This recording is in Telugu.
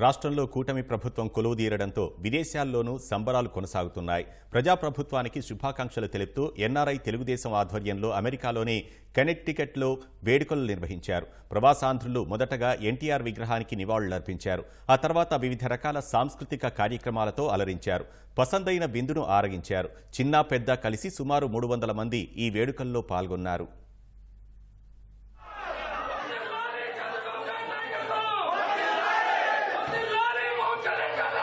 రాష్ట్రంలో కూటమి ప్రభుత్వం కొలువుదీరడంతో విదేశాల్లోనూ సంబరాలు కొనసాగుతున్నాయి. ప్రజాప్రభుత్వానికి శుభాకాంక్షలు తెలుపుతూ ఎన్ఆర్ఐ తెలుగుదేశం ఆధ్వర్యంలో అమెరికాలోని కనెక్టికట్లో వేడుకలు నిర్వహించారు. ప్రవాసాంధ్రులు మొదటగా ఎన్టీఆర్ విగ్రహానికి నివాళులర్పించారు ఆ తర్వాత వివిధ రకాల సాంస్కృతిక కార్యక్రమాలతో అలరించారు. పసందైన విందును ఆరగించారు. చిన్న పెద్ద కలిసి సుమారు మూడు వందల మంది ఈ వేడుకల్లో పాల్గొన్నారు. Angelica!